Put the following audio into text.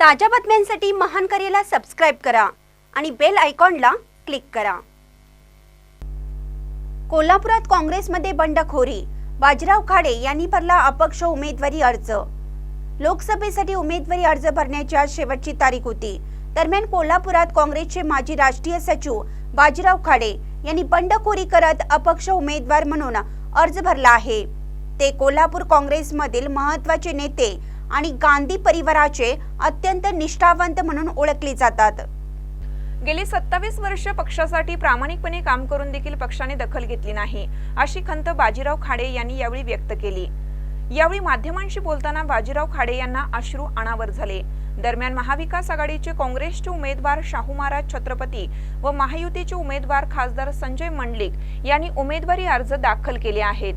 ताज्या बातम्यांसाठी महान करेला सबस्क्राईब करा आणि बेल आयकॉनला क्लिक करा. कोल्हापुरात काँग्रेसमध्ये बंडखोरी. बाजीराव खाडे यांनी भरला अपक्ष उमेदवारी अर्ज. लोकसभेसाठी उमेदवारी अर्ज भरण्याची आज शेवटची तारीख होती. दरम्यान कोल्हापुरात काँग्रेसचे माजी राष्ट्रीय सचिव बाजीराव खाडे यांनी बंडखोरी करत अपक्ष उमेदवार म्हणून अर्ज भरला आहे. ते कोल्हापूर काँग्रेसमधील महत्त्वाचे नेते आणि गांधी परिवाराचे अत्यंत निष्ठावंत म्हणून ओळखले जातात. गेली सत्तावीस वर्ष पक्षासाठी प्रामाणिकपणे काम करून देखील पक्षाने दखल घेतली नाही अशी खंत बाजीराव खाडे यांनी यावेळी व्यक्त केली. यावेळी माध्यमांशी बोलताना बाजीराव खाडे यांना अश्रू अनावर झाले. दरम्यान महाविकास आघाडीचे काँग्रेसचे उमेदवार शाहू महाराज छत्रपती व महायुतीचे उमेदवार खासदार संजय मंडलिक यांनी उमेदवारी अर्ज दाखल केले आहेत.